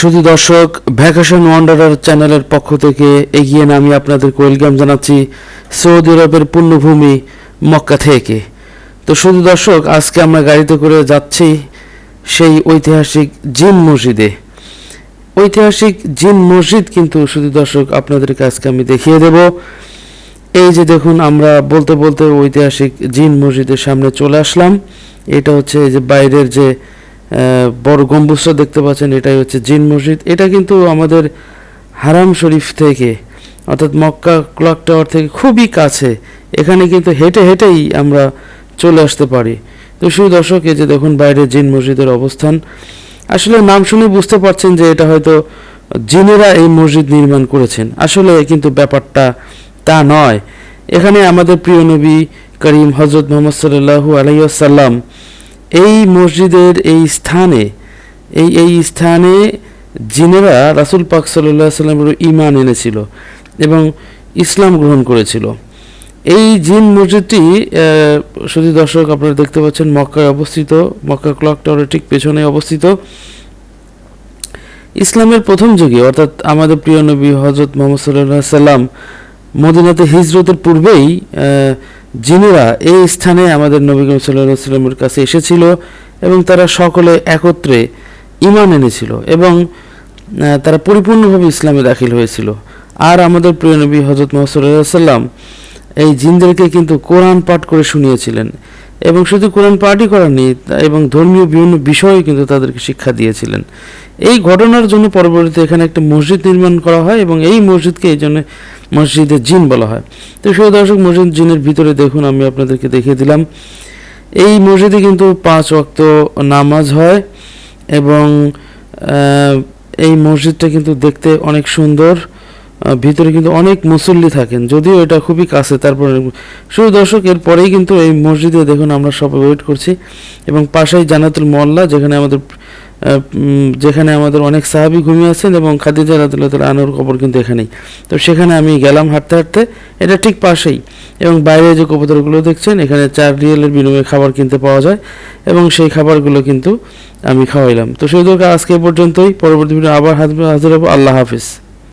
শুধু দর্শক, vacation wanderer চ্যানেলের পক্ষ থেকে এগিয়ে নামি আপনাদের ওয়েলকাম জানাচ্ছি সৌদি আরবের পূর্ণভূমি মক্কা থেকে। তো শুধু দর্শক, আজকে আমরা গাড়িতে করে যাচ্ছি সেই ঐতিহাসিক জিন মসজিদে। ঐতিহাসিক জিন মসজিদ কিন্তু শুধু দর্শক, আপনাদেরকে আজকে আমি দেখিয়ে দেব। এই যে দেখুন, আমরা বলতে বলতে ঐতিহাসিক জিন মসজিদের সামনে চলে আসলাম। এটা হচ্ছে এই যে বাইরের যে বড় গম্বুজটা দেখতে পাচ্ছেন, এটাই হচ্ছে জিন মসজিদ। এটা কিন্তু আমাদের হারাম শরীফ থেকে, অর্থাৎ মক্কা ক্লক টাওয়ার থেকে খুবই কাছে। এখানে কিন্তু হেঁটে হেঁটেই আমরা চলে আসতে পারি। তো শুধু দর্শক এই যে দেখুন বাইরে জিন মসজিদের অবস্থান, আসলে নাম শুনে বুঝতে পারছেন যে এটা হয়তো জিনেরা এই মসজিদ নির্মাণ করেছেন। আসলে কিন্তু ব্যাপারটা তা নয়। এখানে আমাদের প্রিয় নবী করিম হজরত মোহাম্মদ সাল্লাহু আলাইসাল্লাম এই মসজিদের এই স্থানে, এই এই স্থানে জিনেরা রাসুল পাক সাল্লাহ সাল্লামের ইমান এনেছিল এবং ইসলাম গ্রহণ করেছিল। এই জিন মসজিদটি শুধু দর্শক আপনারা দেখতে পাচ্ছেন মক্কায় অবস্থিত মক্কা ক্লক টাওয়ারের ঠিক পেছনে অবস্থিত। ইসলামের প্রথম যুগে, অর্থাৎ আমাদের প্রিয় নবী হজরত মোহাম্মদ সাল্লাহ সাল্লাম মদিনাতে হিজরতের পূর্বেই জিনেরা এই স্থানে আমাদের নবী করিম সাল্লামের কাছে এসেছিল এবং তারা সকলে একত্রে ইমান এনেছিল এবং তারা পরিপূর্ণভাবে ইসলামে দাখিল হয়েছিল। আর আমাদের প্রিয় নবী হজরত সাল্লাম এই জিনদেরকে কিন্তু কোরআন পাঠ করে শুনিয়েছিলেন এবং শুধু কোরআন পাঠই করেননি এবং ধর্মীয় বিভিন্ন বিষয়ে কিন্তু তাদেরকে শিক্ষা দিয়েছিলেন। এই ঘটনার জন্য পরবর্তীতে এখানে একটা মসজিদ নির্মাণ করা হয় এবং এই মসজিদকে এই জন্য মসজিদে জিন বলা হয়। তো সেই দর্শক, মসজিদ জিনের ভিতরে দেখুন, আমি আপনাদেরকে দেখিয়ে দিলাম। এই মসজিদে কিন্তু পাঁচ ওয়াক্ত নামাজ হয় এবং এই মসজিদটা কিন্তু দেখতে অনেক সুন্দর। ভিতরে কিন্তু অনেক মুসল্লি থাকেন, যদিও এটা খুবই কাছে, তারপরে শুধু দর্শক পরেই কিন্তু এই মসজিদে দেখুন আমরা সবাই ওয়েট করছি। এবং পাশেই জানাতুল মোল্লা যেখানে আমাদের যেখানে আমাদের অনেক সাহাবি ঘুমিয়ে আছেন এবং খাদিজা রাদুল্লাহ আনোর কবর কিন্তু এখানেই। তো সেখানে আমি গেলাম হাঁটতে হাঁটতে, এটা ঠিক পাশেই। এবং বাইরে যে কবুতরগুলো দেখছেন, এখানে চার রিয়েলের বিনিময়ে খাবার কিনতে পাওয়া যায় এবং সেই খাবারগুলো কিন্তু আমি খাওয়াইলাম। তো সেই আজকে পর্যন্তই। পরবর্তী আবার হাজির হব। আল্লাহ হাফিজ।